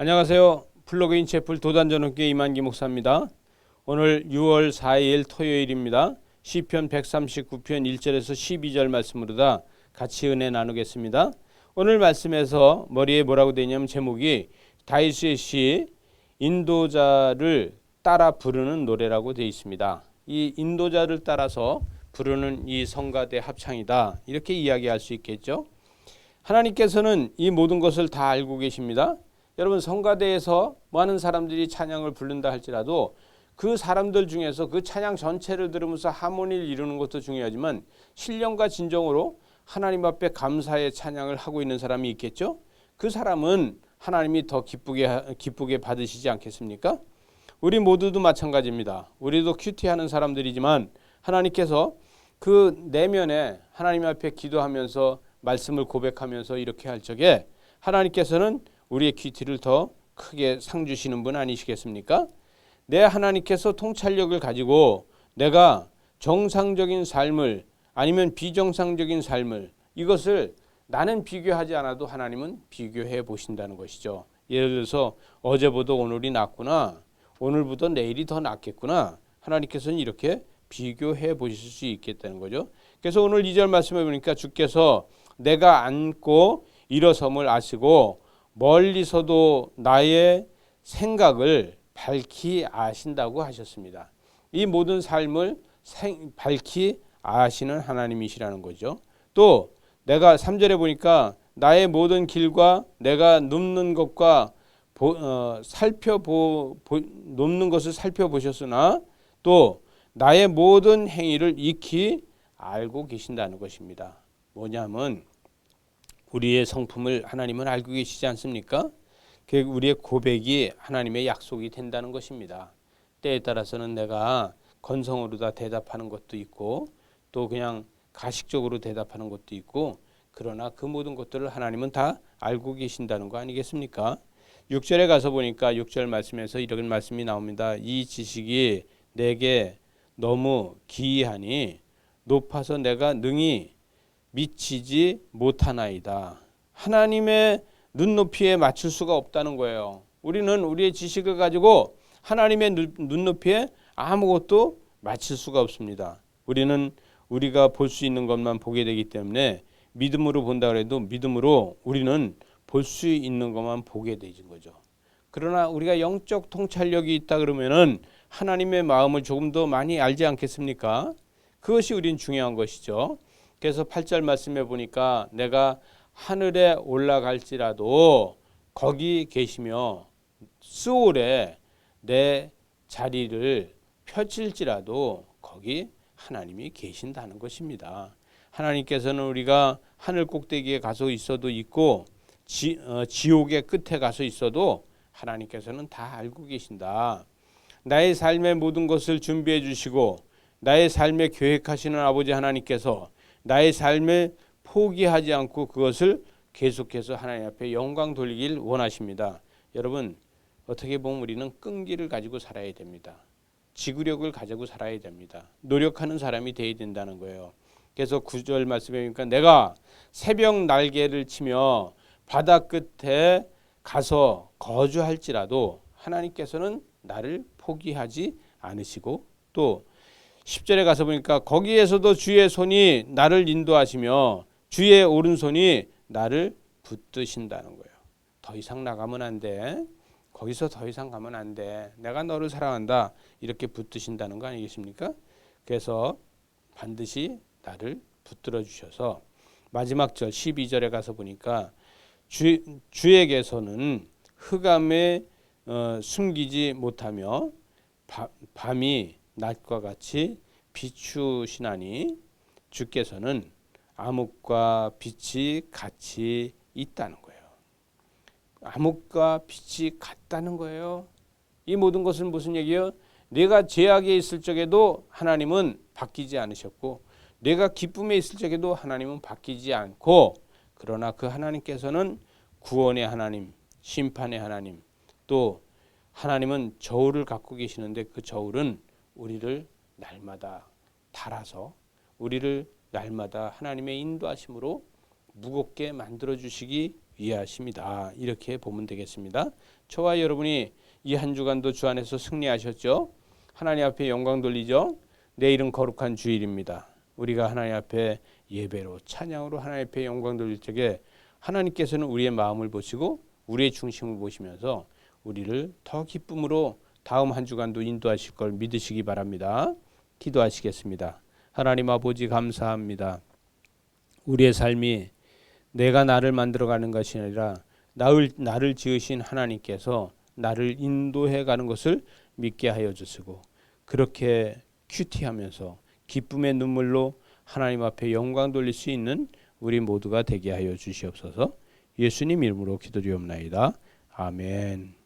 안녕하세요. 플러그인 채플 도단전업계 이만기 목사입니다. 오늘 6월 4일 토요일입니다. 시편 139편 1절에서 12절 말씀으로다 같이 은혜 나누겠습니다. 오늘 말씀에서 머리에 뭐라고 되냐면 제목이 다윗의 시 인도자를 따라 부르는 노래라고 되어 있습니다. 이 인도자를 따라서 부르는 이 성가대 합창이다. 이렇게 이야기할 수 있겠죠. 하나님께서는 이 모든 것을 다 알고 계십니다. 여러분 성가대에서 많은 사람들이 찬양을 부른다 할지라도 그 사람들 중에서 그 찬양 전체를 들으면서 하모니를 이루는 것도 중요하지만 신령과 진정으로 하나님 앞에 감사의 찬양을 하고 있는 사람이 있겠죠. 그 사람은 하나님이 더 기쁘게 기쁘게 받으시지 않겠습니까? 우리 모두도 마찬가지입니다. 우리도 큐티하는 사람들이지만 하나님께서 그 내면에 하나님 앞에 기도하면서 말씀을 고백하면서 이렇게 할 적에 하나님께서는 우리의 큐티를 더 크게 상 주시는 분 아니시겠습니까? 내 하나님께서 통찰력을 가지고 내가 정상적인 삶을 아니면 비정상적인 삶을 이것을 나는 비교하지 않아도 하나님은 비교해 보신다는 것이죠. 예를 들어서 어제보다 오늘이 낫구나. 오늘보다 내일이 더 낫겠구나. 하나님께서는 이렇게 비교해 보실 수 있겠다는 거죠. 그래서 오늘 2절 말씀해 보니까 주께서 내가 앉고 일어섬을 아시고 멀리서도 나의 생각을 밝히 아신다고 하셨습니다. 이 모든 삶을 생, 밝히 아시는 하나님이시라는 거죠. 또 내가 3절에 보니까 나의 모든 길과 내가 눕는 것과 보, 어, 살펴보 보, 눕는 것을 살펴보셨으나 또 나의 모든 행위를 익히 알고 계신다는 것입니다. 뭐냐면 우리의 성품을 하나님은 알고 계시지 않습니까? 그 우리의 고백이 하나님의 약속이 된다는 것입니다. 때에 따라서는 내가 건성으로 다 대답하는 것도 있고 또 그냥 가식적으로 대답하는 것도 있고 그러나 그 모든 것들을 하나님은 다 알고 계신다는 거 아니겠습니까? 6절에 가서 보니까 6절 말씀에서 이런 말씀이 나옵니다. 이 지식이 내게 너무 기이하니 높아서 내가 능히 미치지 못하나이다. 하나님의 눈높이에 맞출 수가 없다는 거예요. 우리는 우리의 지식을 가지고 하나님의 눈높이에 아무것도 맞출 수가 없습니다. 우리는 우리가 볼 수 있는 것만 보게 되기 때문에 믿음으로 본다 그래도 믿음으로 우리는 볼 수 있는 것만 보게 되는 거죠. 그러나 우리가 영적 통찰력이 있다 그러면은 하나님의 마음을 조금 더 많이 알지 않겠습니까? 그것이 우린 중요한 것이죠. 그래서 8절 말씀해 보니까 내가 하늘에 올라갈지라도 거기 계시며 스올에 내 자리를 펼칠지라도 거기 하나님이 계신다는 것입니다. 하나님께서는 우리가 하늘 꼭대기에 가서 있어도 있고 지, 어, 지옥의 끝에 가서 있어도 하나님께서는 다 알고 계신다. 나의 삶의 모든 것을 준비해 주시고 나의 삶에 계획하시는 아버지 하나님께서 나의 삶을 포기하지 않고 그것을 계속해서 하나님 앞에 영광 돌리길 원하십니다. 여러분 어떻게 보면 우리는 끈기를 가지고 살아야 됩니다. 지구력을 가지고 살아야 됩니다. 노력하는 사람이 되어야 된다는 거예요. 그래서 구절 말씀에 보니까 내가 새벽 날개를 치며 바다 끝에 가서 거주할지라도 하나님께서는 나를 포기하지 않으시고 또 10절에 가서 보니까 거기에서도 주의 손이 나를 인도하시며 주의 오른손이 나를 붙드신다는 거예요. 더 이상 나가면 안 돼. 거기서 더 이상 가면 안 돼. 내가 너를 사랑한다. 이렇게 붙드신다는 거 아니겠습니까? 그래서 반드시 나를 붙들어 주셔서 마지막 절 12절에 가서 보니까 주, 주에게서는 흑암에 어, 숨기지 못하며 바, 밤이 낮과 같이 비추시나니 주께서는 암흑과 빛이 같이 있다는 거예요. 암흑과 빛이 같다는 거예요. 이 모든 것은 무슨 얘기예요? 내가 죄악에 있을 적에도 하나님은 바뀌지 않으셨고 내가 기쁨에 있을 적에도 하나님은 바뀌지 않고 그러나 그 하나님께서는 구원의 하나님, 심판의 하나님, 또 하나님은 저울을 갖고 계시는데 그 저울은 우리를 날마다 달아서 우리를 날마다 하나님의 인도하심으로 무겁게 만들어 주시기 위하십니다. 이렇게 보면 되겠습니다. 저와 여러분이 이 한 주간도 주 안에서 승리하셨죠? 하나님 앞에 영광 돌리죠? 내일은 거룩한 주일입니다. 우리가 하나님 앞에 예배로 찬양으로 하나님 앞에 영광 돌릴 적에 하나님께서는 우리의 마음을 보시고 우리의 중심을 보시면서 우리를 더 기쁨으로 다음 한 주간도 인도하실 걸 믿으시기 바랍니다. 기도하시겠습니다. 하나님 아버지 감사합니다. 우리의 삶이 내가 나를 만들어가는 것이 아니라 나를, 나를 지으신 하나님께서 나를 인도해 가는 것을 믿게 하여 주시고 그렇게 큐티하면서 기쁨의 눈물로 하나님 앞에 영광 돌릴 수 있는 우리 모두가 되게 하여 주시옵소서. 예수님 이름으로 기도드리옵나이다. 아멘.